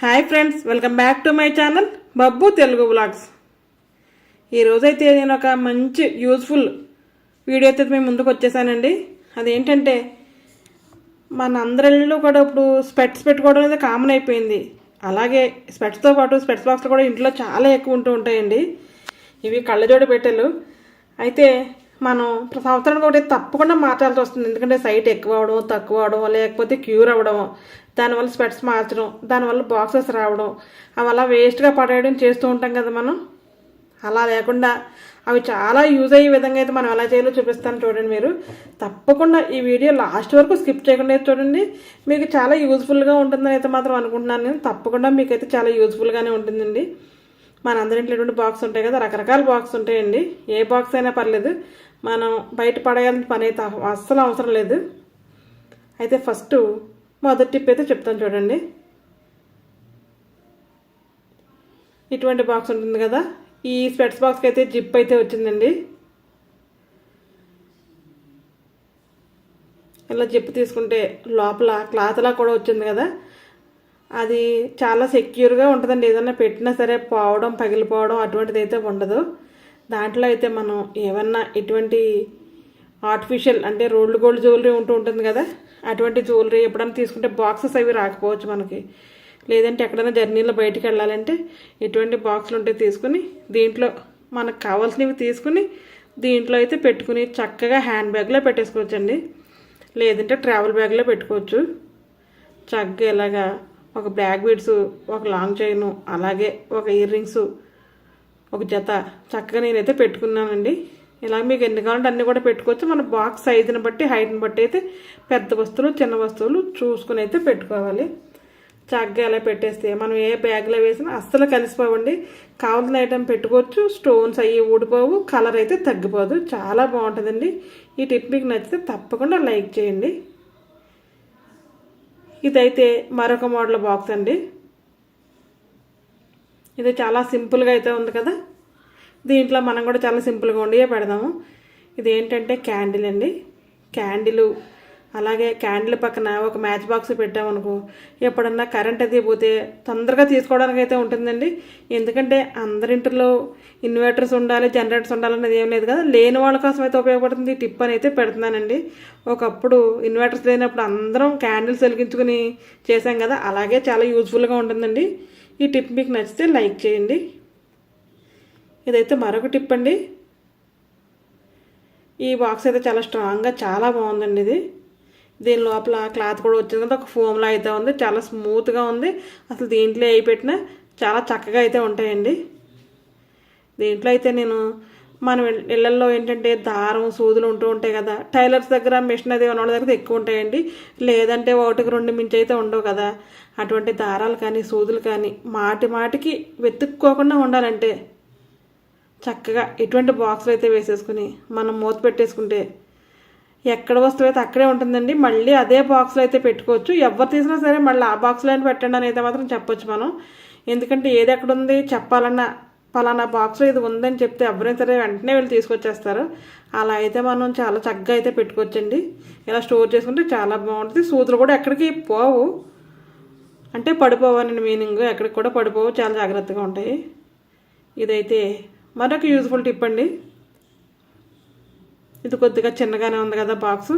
Hi friends welcome back to my channel Babbu Telugu blogs ఈరోజైతే నేను ఒక మంచి యూజ్ఫుల్ వీడియో అయితే మేము ముందుకు వచ్చేసానండి. అదేంటంటే మన అందరిలో కూడా ఇప్పుడు స్పెట్స్ పెట్టుకోవడం అనేది కామన్ అయిపోయింది. అలాగే స్పెట్స్తో పాటు స్పెట్స్ బాక్స్లు కూడా ఇంట్లో చాలా ఎక్కువ ఉంటూ ఉంటాయండి. ఇవి కళ్ళజోడు పెట్టెలు. అయితే మనం సంవత్సరానికి ఒకటి తప్పకుండా మార్చాల్సి వస్తుంది. ఎందుకంటే సైట్ ఎక్కువ అవడం తక్కువ అవడం లేకపోతే క్యూర్ అవ్వడం దానివల్ల స్పెట్స్ మార్చడం దానివల్ల బాక్సెస్ రావడం అవి అలా వేస్ట్గా పడేయడం చేస్తూ ఉంటాం కదా మనం. అలా లేకుండా అవి చాలా యూజ్ అయ్యే విధంగా అయితే మనం ఎలా చేయాలో చూపిస్తాను చూడండి మీరు. తప్పకుండా ఈ వీడియో లాస్ట్ వరకు స్కిప్ చేయకుండా చూడండి. మీకు చాలా యూజ్ఫుల్గా ఉంటుందని అయితే మాత్రం అనుకుంటున్నాను నేను. తప్పకుండా మీకైతే చాలా యూజ్ఫుల్గానే ఉంటుందండి. మనందరి ఇంట్లో ఎటువంటి బాక్స్ ఉంటాయి కదా రకరకాల బాక్స్ ఉంటాయండి. ఏ బాక్స్ అయినా పర్లేదు. మనం బయట పడేయాలని పని అయితే అస్సలు అవసరం లేదు. అయితే ఫస్ట్ మొదటి టిప్ అయితే చెప్తాను చూడండి. ఇటువంటి బాక్స్ ఉంటుంది కదా ఈ స్పెట్స్ బాక్స్కి అయితే జిప్ అయితే వచ్చిందండి. ఇలా జిప్ తీసుకుంటే లోపల క్లాత్లా కూడా వచ్చింది కదా అది చాలా సెక్యూర్గా ఉంటుందండి. ఏదైనా పెట్టినా సరే పోవడం పగిలిపోవడం అటువంటిది అయితే ఉండదు. దాంట్లో అయితే మనం ఏమన్నా ఎటువంటి ఆర్టిఫిషియల్ అంటే రోల్డ్ గోల్డ్ జ్యువెలరీ ఉంటూ ఉంటుంది కదా అటువంటి జ్యువెలరీ ఎప్పుడైనా తీసుకుంటే బాక్సెస్ అవి రాకపోవచ్చు మనకి. లేదంటే ఎక్కడైనా జర్నీలో బయటికి వెళ్ళాలంటే ఎటువంటి బాక్సులు ఉంటే తీసుకుని దీంట్లో మనకు కావాల్సినవి తీసుకుని దీంట్లో అయితే పెట్టుకుని చక్కగా హ్యాండ్ బ్యాగ్లో పెట్టేసుకోవచ్చండి. లేదంటే ట్రావెల్ బ్యాగ్లో పెట్టుకోవచ్చు. చక్కగా ఇలాగా ఒక బ్లాక్ బీడ్స్ ఒక లాంగ్ చైన్ అలాగే ఒక ఇయర్ రింగ్స్ ఒక జత. చక్కగా నేనైతే పెట్టుకున్నానండి. ఇలా మీకు ఎన్ని కావాలంటే అన్నీ కూడా పెట్టుకోవచ్చు. మన బాక్స్ సైజుని బట్టి హైట్ని బట్టి అయితే పెద్ద వస్తువులు చిన్న వస్తువులు చూసుకుని అయితే పెట్టుకోవాలి. చక్కగా ఇలా పెట్టేస్తే మనం ఏ బ్యాగ్లో వేసినా అస్సలు కలిసిపోవండి. కావాల్సిన ఐటెం పెట్టుకోవచ్చు. స్టోన్స్ అవి ఊడిపోవు. కలర్ అయితే తగ్గిపోదు. చాలా బాగుంటుందండి. ఈ టిప్ మీకు నచ్చితే తప్పకుండా లైక్ చేయండి. ఇదైతే మరొక మోడల్ బాక్స్ అండి. ఇది చాలా సింపుల్గా అయితే ఉంది కదా. దీంట్లో మనం కూడా చాలా సింపుల్గా ఉండి పెడదాము. ఇది ఏంటంటే క్యాండిల్ అండి. క్యాండిల్. అలాగే క్యాండిల్ పక్కన ఒక మ్యాచ్ బాక్స్ పెట్టామనుకో ఎప్పుడన్నా కరెంట్ అది పోతే తొందరగా తీసుకోవడానికి అయితే ఉంటుందండి. ఎందుకంటే అందరింటిలో ఇన్వర్టర్స్ ఉండాలి జనరేటర్స్ ఉండాలనేది ఏం లేదు కదా. లేని వాళ్ళ కోసం అయితే ఉపయోగపడుతుంది. టిప్ అని అయితే పెడుతున్నానండి. ఒకప్పుడు ఇన్వర్టర్స్ లేనప్పుడు అందరం క్యాండిల్స్ వెలిగించుకుని చేసాం కదా. అలాగే చాలా యూజ్ఫుల్గా ఉంటుందండి. ఈ టిప్ మీకు నచ్చితే లైక్ చేయండి. ఇదైతే మరొక టిప్ అండి. ఈ బాక్స్ అయితే చాలా స్ట్రాంగ్గా చాలా బాగుందండి ఇది. దీని లోపల క్లాత్ కూడా వచ్చింది కదా ఒక ఫోమ్లో అయితే ఉంది. చాలా స్మూత్గా ఉంది. అసలు దీంట్లో అయి పెట్టినా చాలా చక్కగా అయితే ఉంటాయండి. దీంట్లో అయితే నేను మనం ఇళ్ళల్లో ఏంటంటే దారం సూదులు ఉంటూ ఉంటాయి కదా. టైలర్స్ దగ్గర మిషన్ అది ఉన్న దగ్గర ఎక్కువ ఉంటాయండి. లేదంటే ఒకటికి రెండు మించి అయితే ఉండవు కదా. అటువంటి దారాలు కానీ సూదులు కానీ మాటి మాటికి వెతుక్కోకుండా ఉండాలంటే చక్కగా ఇటువంటి బాక్సులు అయితే వేసేసుకుని మనం మూత పెట్టేసుకుంటే ఎక్కడ వస్తువు అయితే అక్కడే ఉంటుందండి. మళ్ళీ అదే బాక్స్లో అయితే పెట్టుకోవచ్చు. ఎవరు తీసినా సరే మళ్ళీ ఆ బాక్స్లో అయినా పెట్టండి అని అయితే మాత్రం చెప్పొచ్చు మనం. ఎందుకంటే ఏది ఎక్కడ ఉంది చెప్పాలన్నా పలానా బాక్స్లో ఇది ఉందని చెప్తే ఎవరైనా సరే వెంటనే వెళ్ళి తీసుకొచ్చేస్తారు. అలా అయితే మనం చాలా చక్కగా అయితే పెట్టుకోవచ్చండి. ఇలా స్టోర్ చేసుకుంటే చాలా బాగుంటుంది. సూదులు కూడా ఎక్కడికి పోవు. అంటే పడిపోవని మీనింగ్ ఎక్కడికి కూడా పడిపోవు. చాలా జాగ్రత్తగా ఉంటాయి. ఇదైతే మరొక యూజ్ఫుల్ టిప్ అండి. ఇది కొద్దిగా చిన్నగానే ఉంది కదా బాక్స్.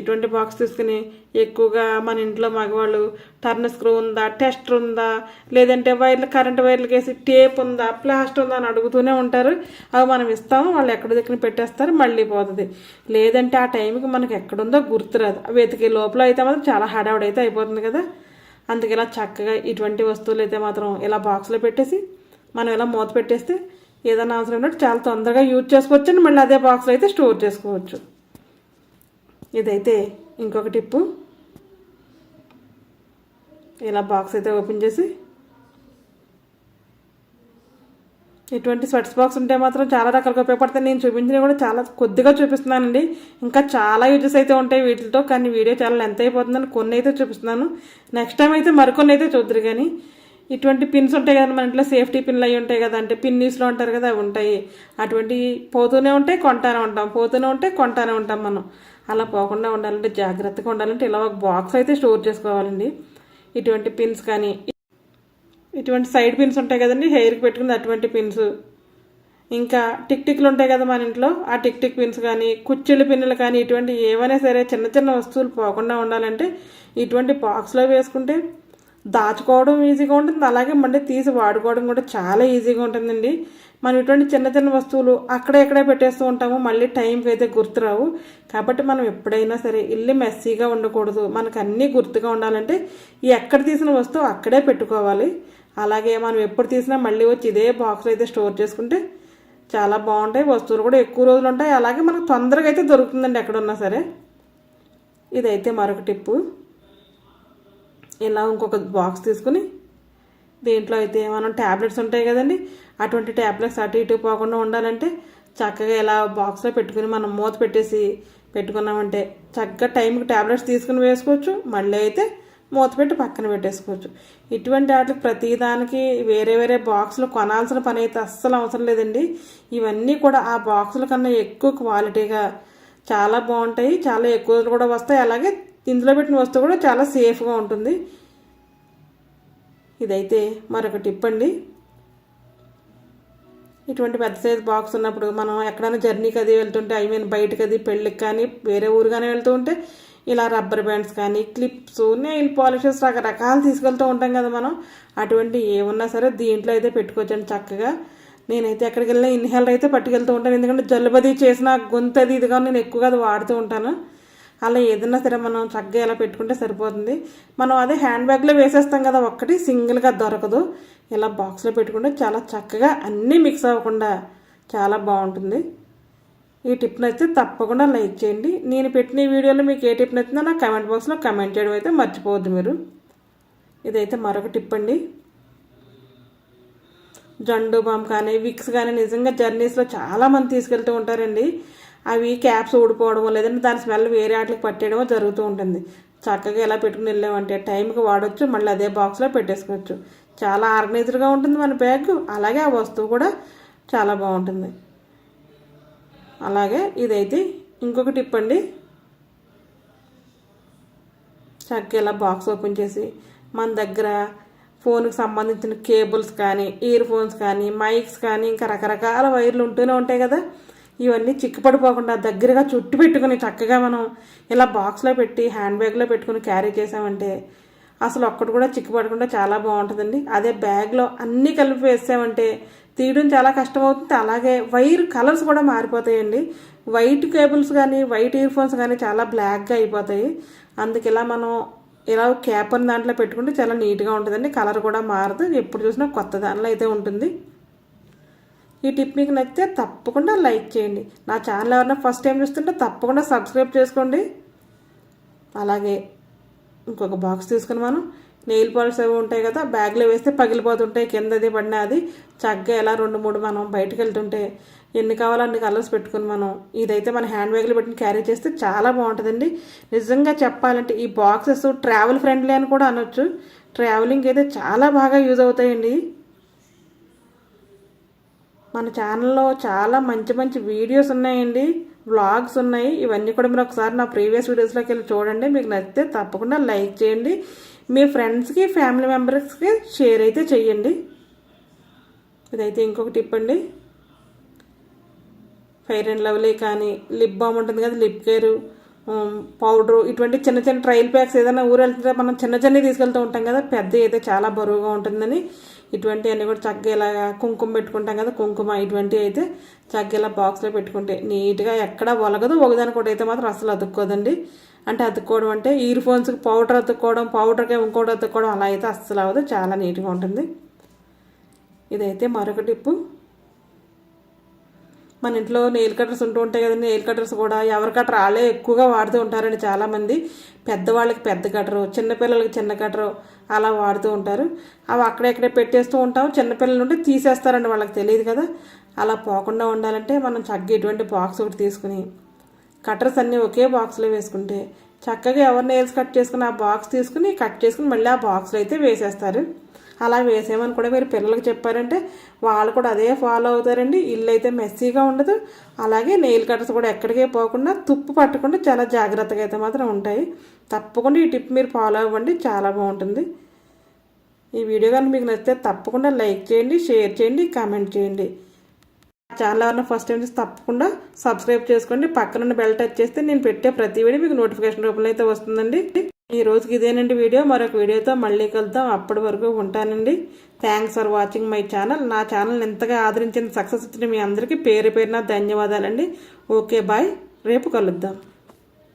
ఇటువంటి బాక్స్ తీసుకుని ఎక్కువగా మన ఇంట్లో మగవాళ్ళు టర్న్ స్క్రూ ఉందా టెస్టర్ ఉందా లేదంటే వైర్లు కరెంట్ వైర్లు వేసి టేప్ ఉందా ప్లాస్టర్ ఉందా అని అడుగుతూనే ఉంటారు. అవి మనం ఇస్తాము వాళ్ళు ఎక్కడ దగ్గర పెట్టేస్తారు మళ్ళీ పోతుంది. లేదంటే ఆ టైంకి మనకు ఎక్కడుందో గుర్తురాదు వెతికే లోపల అయితే మాత్రం చాలా హడావుడైతే అయిపోతుంది కదా. అందుకే ఇలా చక్కగా ఇటువంటి వస్తువులు అయితే మాత్రం ఇలా బాక్స్లో పెట్టేసి మనం ఇలా మూత పెట్టేస్తే ఏదైనా అవసరం ఉన్నట్టు చాలా తొందరగా యూజ్ చేసుకోవచ్చు అండి మళ్ళీ అదే బాక్స్లో అయితే స్టోర్ చేసుకోవచ్చు. ఇదైతే ఇంకొక టిప్పు. ఇలా బాక్స్ అయితే ఓపెన్ చేసి. ఇటువంటి స్వెట్స్ బాక్స్ ఉంటే మాత్రం చాలా రకాలుగా ఉపయోగపడతాయి. నేను చూపించినవి కూడా చాలా కొద్దిగా చూపిస్తున్నానండి. ఇంకా చాలా యూజెస్ అయితే ఉంటాయి వీటితో కానీ వీడియో చాలా లెంత్ అయిపోతుందని కొన్ని అయితే చూపిస్తున్నాను. నెక్స్ట్ టైం అయితే మరికొన్ని అయితే చూద్దరు కానీ ఇటువంటి పిన్స్ ఉంటాయి కదా మన ఇంట్లో సేఫ్టీ పిన్లు అవి ఉంటాయి కదా అంటే పిన్నీస్లో ఉంటారు కదా అవి ఉంటాయి. అటువంటి పోతూనే ఉంటాయి కొంటానే ఉంటాం. పోతూనే ఉంటే కొంటానే ఉంటాం మనం. అలా పోకుండా ఉండాలంటే జాగ్రత్తగా ఉండాలంటే ఇలా ఒక బాక్స్ అయితే స్టోర్ చేసుకోవాలండి. ఇటువంటి పిన్స్ కానీ ఇటువంటి సైడ్ పిన్స్ ఉంటాయి కదండి హెయిర్కి పెట్టుకుని అటువంటి పిన్స్ ఇంకా టిక్ టిక్లు ఉంటాయి కదా మన ఇంట్లో ఆ టిక్ టిక్ పిన్స్ కానీ కుచ్చిళ్ళు పిన్నులు కానీ ఇటువంటి ఏవైనా సరే చిన్న చిన్న వస్తువులు పోకుండా ఉండాలంటే ఇటువంటి బాక్స్లో వేసుకుంటే దాచుకోవడం ఈజీగా ఉంటుంది. అలాగే మళ్ళీ తీసి వాడుకోవడం కూడా చాలా ఈజీగా ఉంటుందండి. మనం ఇటువంటి చిన్న చిన్న వస్తువులు అక్కడే ఇక్కడే పెట్టేస్తూ ఉంటాము. మళ్ళీ టైంకి అయితే గుర్తురావు. కాబట్టి మనం ఎప్పుడైనా సరే ఇల్లు మెస్సీగా ఉండకూడదు. మనకు అన్నీ గుర్తుగా ఉండాలంటే ఈ ఎక్కడ తీసిన వస్తువు అక్కడే పెట్టుకోవాలి. అలాగే మనం ఎప్పుడు తీసినా మళ్ళీ వచ్చి ఇదే బాక్స్లో అయితే స్టోర్ చేసుకుంటే చాలా బాగుంటాయి. వస్తువులు కూడా ఎక్కువ రోజులు ఉంటాయి. అలాగే మనకు తొందరగా అయితే దొరుకుతుందండి ఎక్కడున్నా సరే. ఇదైతే మరొక టిప్పు. ఇలా ఇంకొక బాక్స్ తీసుకుని దీంట్లో అయితే మనం ట్యాబ్లెట్స్ ఉంటాయి కదండి. అటువంటి ట్యాబ్లెట్స్ అటు ఇటు పోకుండా ఉండాలంటే చక్కగా ఇలా బాక్స్లో పెట్టుకుని మనం మూత పెట్టేసి పెట్టుకున్నామంటే చక్కగా టైంకి ట్యాబ్లెట్స్ తీసుకుని వేసుకోవచ్చు. మళ్ళీ అయితే మూత పెట్టి పక్కన పెట్టేసుకోవచ్చు. ఇటువంటి వాటికి ప్రతిదానికి వేరే వేరే బాక్సులు కొనాల్సిన పని అయితే అస్సలు అవసరం లేదండి. ఇవన్నీ కూడా ఆ బాక్సుల కన్నా ఎక్కువ క్వాలిటీగా చాలా బాగుంటాయి. చాలా ఎక్కువ రోజులు కూడా వస్తాయి. అలాగే ఇందులో పెట్టిన వస్తువు కూడా చాలా సేఫ్గా ఉంటుంది. ఇదైతే మరొక టిప్ అండి. ఇటువంటి పెద్ద సైజ్ బాక్స్ ఉన్నప్పుడు మనం ఎక్కడైనా జర్నీకి అది వెళ్తుంటే ఐ మీన్ బయటకు అది పెళ్ళికి కానీ వేరే ఊరు కానీ వెళ్తూ ఉంటే ఇలా రబ్బర్ బ్యాండ్స్ కానీ క్లిప్స్ నెయిల్ పాలిషెస్ రకరకాలు తీసుకెళ్తూ ఉంటాం కదా మనం. అటువంటి ఏమున్నా సరే దీంట్లో అయితే పెట్టుకోవచ్చండి చక్కగా. నేనైతే ఎక్కడికి వెళ్ళినా ఇన్హేలర్ అయితే పట్టుకెళ్తూ ఉంటాను. ఎందుకంటే జలుబది చేసిన గొంతు అది ఇదిగా నేను ఎక్కువగా అది వాడుతూ ఉంటాను. అలా ఏదైనా సరే మనం చక్కగా ఇలా పెట్టుకుంటే సరిపోతుంది. మనం అదే హ్యాండ్ బ్యాగ్లో వేసేస్తాం కదా ఒక్కటి సింగిల్గా దొరకదు. ఇలా బాక్స్లో పెట్టుకుంటే చాలా చక్కగా అన్నీ మిక్స్ అవ్వకుండా చాలా బాగుంటుంది. ఈ టిప్ నచ్చితే తప్పకుండా లైక్ చేయండి. నేను పెట్టిన ఈ వీడియోలో మీకు ఏ టిప్ నచ్చిందో నా కమెంట్ బాక్స్లో కమెంట్ చేయడం అయితే మర్చిపోవద్దు మీరు. ఇదైతే మరొక టిప్ అండి. జండు బామ్ కానీ విక్స్ కానీ నిజంగా జర్నీస్లో చాలామంది తీసుకెళ్తూ ఉంటారండి. అవి క్యాప్స్ ఊడిపోవడమో లేదంటే దాని స్మెల్ వేరే వాటికి పట్టేయడమో జరుగుతూ ఉంటుంది. చక్కగా ఎలా పెట్టుకుని వెళ్ళామంటే టైంకి వాడచ్చు మళ్ళీ అదే బాక్స్లో పెట్టేసుకోవచ్చు. చాలా ఆర్గనైజ్డ్గా ఉంటుంది మన బ్యాగ్. అలాగే ఆ వస్తువు కూడా చాలా బాగుంటుంది. అలాగే ఇదైతే ఇంకొక టిప్ అండి. చక్కగా ఇలా బాక్స్ ఓపెన్ చేసి మన దగ్గర ఫోన్కి సంబంధించిన కేబుల్స్ కానీ ఇయర్ ఫోన్స్ కానీ మైక్స్ కానీ ఇంకా రకరకాల వైర్లు ఉంటూనే ఉంటాయి కదా. ఇవన్నీ చిక్కుపడిపోకుండా దగ్గరగా చుట్టు పెట్టుకుని చక్కగా మనం ఇలా బాక్స్లో పెట్టి హ్యాండ్ బ్యాగ్లో పెట్టుకుని క్యారీ చేసామంటే అసలు ఒక్కటి కూడా చిక్కుపడకుండా చాలా బాగుంటుందండి. అదే బ్యాగ్లో అన్నీ కలిపి వేసామంటే తీయడం చాలా కష్టమవుతుంది. అలాగే వైర్ కలర్స్ కూడా మారిపోతాయండి. వైట్ కేబుల్స్ కానీ వైట్ ఇయర్ ఫోన్స్ కానీ చాలా బ్లాక్గా అయిపోతాయి. అందుకు ఇలా మనం ఇలా క్యాపర్ దాంట్లో పెట్టుకుంటే చాలా నీట్గా ఉంటుందండి. కలర్ కూడా మారదు. ఎప్పుడు చూసినా కొత్త దానిలో అయితే ఉంటుంది. ఈ టిప్ మీకు నచ్చితే తప్పకుండా లైక్ చేయండి. నా ఛానల్ ఎవరైనా ఫస్ట్ టైం చూస్తుంటే తప్పకుండా సబ్స్క్రైబ్ చేసుకోండి. అలాగే ఇంకొక బాక్స్ తీసుకుని మనం నెయిల్ పాలిష్ అవి ఉంటాయి కదా బ్యాగ్లో వేస్తే పగిలిపోతుంటాయి కిందది పడినా అది చక్కగా ఎలా రెండు మూడు మనం బయటకు వెళ్తుంటే ఎన్ని కావాలో అన్ని కలర్స్ పెట్టుకుని మనం ఇదైతే మన హ్యాండ్ బ్యాగ్లో పెట్టుకుని క్యారీ చేస్తే చాలా బాగుంటుందండి. నిజంగా చెప్పాలంటే ఈ బాక్సెస్ ట్రావెల్ ఫ్రెండ్లీ అని కూడా అనొచ్చు. ట్రావెలింగ్ అయితే చాలా బాగా యూజ్ అవుతాయండి. మన ఛానల్లో చాలా మంచి మంచి వీడియోస్ ఉన్నాయండి. వ్లాగ్స్ ఉన్నాయి. ఇవన్నీ కూడా మీరు ఒకసారి నా ప్రీవియస్ వీడియోస్లోకి వెళ్ళి చూడండి. మీకు నచ్చితే తప్పకుండా లైక్ చేయండి. మీ ఫ్రెండ్స్కి ఫ్యామిలీ మెంబర్స్కి షేర్ అయితే చేయండి. ఇదైతే ఇంకొక టిప్ అండి. ఫైర్ అండ్ లవ్లీ కానీ లిప్ బామ్ ఉంటుంది కదా లిప్ కేరు పౌడరు ఇటువంటి చిన్న చిన్న ట్రైల్ ప్యాక్స్ ఏదైనా ఊరు వెళ్తుంటే మనం చిన్న చిన్నవి తీసుకెళ్తూ ఉంటాం కదా పెద్ద అయితే చాలా బరువుగా ఉంటుందని. ఇటువంటి అన్నీ కూడా చక్కగా ఇలా కుంకుమ పెట్టుకుంటాం కదా కుంకుమ ఇటువంటివి అయితే చక్కగా ఇలా బాక్స్లో పెట్టుకుంటే నీట్గా ఎక్కడ ఒలగదు ఒకదానికి కూడా అయితే మాత్రం అసలు అతుక్కోదండి. అంటే అతుక్కోవడం అంటే ఇయర్ ఫోన్స్కి పౌడర్ అతుక్కోవడం పౌడర్కి ఇంకోటి అతుక్కోవడం అలా అయితే అస్సలు అవ్వదు చాలా నీట్గా ఉంటుంది. ఇదైతే మరొక టిప్పు. మన ఇంట్లో నెయిల్ కట్టర్స్ ఉంటూ ఉంటాయి కదండి. నెయిల్ కట్టర్స్ కూడా ఎవరి కట్టర్ వాళ్ళే ఎక్కువగా వాడుతూ ఉంటారండి చాలామంది. పెద్దవాళ్ళకి పెద్ద కట్టరు చిన్నపిల్లలకి చిన్న కట్టరు అలా వాడుతూ ఉంటారు. అవి అక్కడెక్కడే పెట్టేస్తూ ఉంటాం. చిన్నపిల్లలు ఉంటే తీసేస్తారండి వాళ్ళకి తెలియదు కదా. అలా పోకుండా ఉండాలంటే మనం చక్కగా ఇటువంటి బాక్స్ ఒకటి తీసుకుని కట్టర్స్ అన్నీ ఒకే బాక్స్లో వేసుకుంటే చక్కగా ఎవరు నెయిల్స్ కట్ చేసుకుని ఆ బాక్స్ తీసుకుని కట్ చేసుకుని మళ్ళీ ఆ బాక్స్లో అయితే వేసేస్తారు. అలా వేసేమని కూడా మీరు పిల్లలకి చెప్పారంటే వాళ్ళు కూడా అదే ఫాలో అవుతారండి. ఇల్లు అయితే మెస్సీగా ఉండదు. అలాగే నెయిల్ కట్టర్స్ కూడా ఎక్కడికే పోకుండా తుప్పు పట్టకుండా చాలా జాగ్రత్తగా అయితే మాత్రం ఉంటాయి. తప్పకుండా ఈ టిప్ మీరు ఫాలో అవ్వండి. చాలా బాగుంటుంది. ఈ వీడియో కానీ మీకు నచ్చితే తప్పకుండా లైక్ చేయండి షేర్ చేయండి కామెంట్ చేయండి. ఛానల్ ఎవరైనా ఫస్ట్ టైం చూస్తే తప్పకుండా సబ్స్క్రైబ్ చేసుకోండి. పక్కన బెల్ టచ్ చేస్తే నేను పెట్టే ప్రతి వీడియో మీకు నోటిఫికేషన్ రూపంలో అయితే వస్తుందండి. ఈ రోజుకి ఇదేనండి వీడియో. మరొక వీడియోతో మళ్ళీ కలుద్దాం. అప్పటి వరకు ఉంటానండి. Thanks for watching my channel నా ఛానల్ ఎంతగా ఆదరించిన సక్సెస్ వచ్చిన మీ అందరికీ పేరు పేరున ధన్యవాదాలండి. ఓకే బాయ్ రేపు కలుద్దాం.